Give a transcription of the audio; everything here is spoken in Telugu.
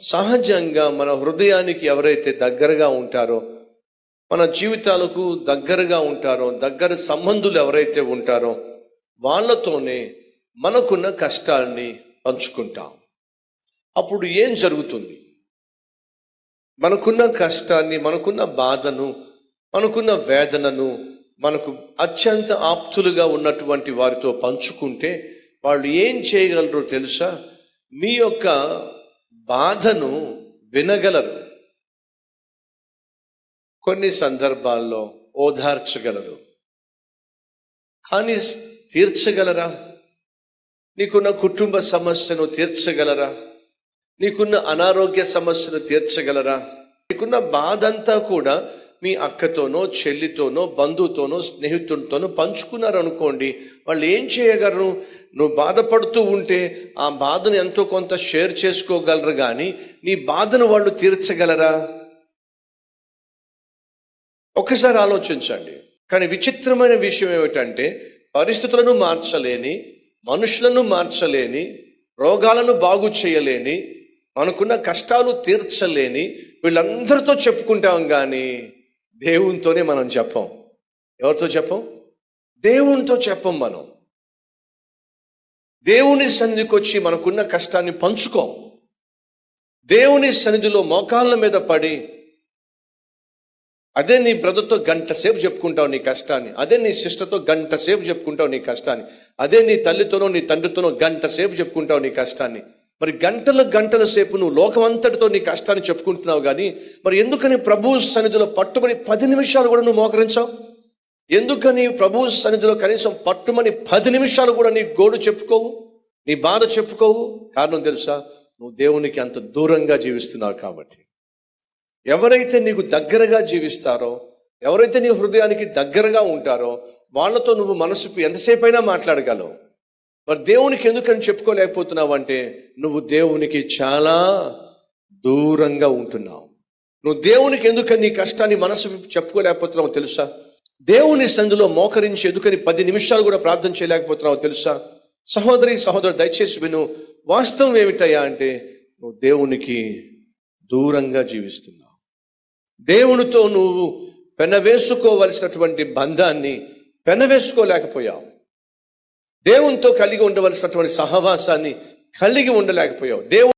సహజంగా మన హృదయానికి ఎవరైతే దగ్గరగా ఉంటారో మన జీవితాలకు దగ్గరగా ఉంటారో దగ్గర సంబంధులు ఎవరైతే ఉంటారో వాళ్ళతోనే మనకున్న కష్టాన్ని పంచుకుంటాం. అప్పుడు ఏం జరుగుతుంది? మనకున్న కష్టాన్ని మనకున్న బాధను మనకున్న వేదనను మనకు అత్యంత ఆప్తులుగా ఉన్నటువంటి వారితో పంచుకుంటే వాళ్ళు ఏం చేయగలరో తెలుసా? మీ యొక్క బాధను వినగలరు. కొన్ని సందర్భాల్లో ఓదార్చగలరు. కానీ తీర్చగలరా? నీకున్న కుటుంబ సమస్యను తీర్చగలరా? నీకున్న అనారోగ్య సమస్యను తీర్చగలరా? నీకున్న బాధ అంతా కూడా మీ అక్కతోనో చెల్లితోనో బంధువుతోనో స్నేహితులతోనో పంచుకున్నారు అనుకోండి వాళ్ళు ఏం చేయగలరు? నువ్వు బాధపడుతూ ఉంటే ఆ బాధను ఎంతో కొంత షేర్ చేసుకోగలరు కానీ నీ బాధను వాళ్ళు తీర్చగలరా? ఒకసారి ఆలోచించండి. కానీ విచిత్రమైన విషయం ఏమిటంటే పరిస్థితులను మార్చలేని మనుషులను మార్చలేని రోగాలను బాగు చేయలేని మనకున్న కష్టాలు తీర్చలేని వీళ్ళందరితో చెప్పుకుంటాం కానీ దేవునితోనే మనం చెప్పం ఎవరితో చెప్పం దేవునితో చెప్పం మనం. దేవుని సన్నిధికి వచ్చి మనకున్న కష్టాన్ని పంచుకోం. దేవుని సన్నిధిలో మోకాళ్ళ మీద పడి అదే నీ బ్రదర్తో గంట సేపు చెప్పుకుంటావు నీ కష్టాన్ని అదే నీ సిస్టర్తో గంట సేపు చెప్పుకుంటావు నీ కష్టాన్ని అదే నీ తల్లితోనో నీ తండ్రితోనో గంట సేపు చెప్పుకుంటావు నీ కష్టాన్ని. మరి గంటల గంటల సేపు నువ్వు లోకమంతటితో నీ కష్టాన్ని చెప్పుకుంటున్నావు కానీ మరి ఎందుకని ప్రభు సన్నిధిలో పట్టుబడి పది నిమిషాలు కూడా నువ్వు మోకరించావు? ఎందుకని ప్రభు సన్నిధిలో కనీసం పట్టుమని పది నిమిషాలు కూడా నీ గోడు చెప్పుకోవు? నీ బాధ చెప్పుకోవు? కారణం తెలుసా? నువ్వు దేవునికి అంత దూరంగా జీవిస్తున్నావు కాబట్టి. ఎవరైతే నీకు దగ్గరగా జీవిస్తారో ఎవరైతే నీ హృదయానికి దగ్గరగా ఉంటారో వాళ్ళతో నువ్వు మనసుకు ఎంతసేపు అయినా మాట్లాడగలవు. మరి దేవునికి ఎందుకని చెప్పుకోలేకపోతున్నావు అంటే నువ్వు దేవునికి చాలా దూరంగా ఉంటున్నావు. నువ్వు దేవునికి ఎందుకని నీ కష్టాన్ని మనసు చెప్పుకోలేకపోతున్నావు తెలుసా? దేవుని సందులో మోకరించి ఎందుకని పది నిమిషాలు కూడా ప్రార్థన చేయలేకపోతున్నావు తెలుసా? సహోదరి సహోదరు దయచేసి విను వాస్తవం ఏమిటయ్యా అంటే నువ్వు దేవునికి దూరంగా జీవిస్తున్నావు. దేవునితో నువ్వు పెనవేసుకోవలసినటువంటి బంధాన్ని పెనవేసుకోలేకపోయావు. దేవునితో కలిగి ఉండవలసినటువంటి సహవాసాన్ని కలిగి ఉండలేకపోయావు. దేవుడు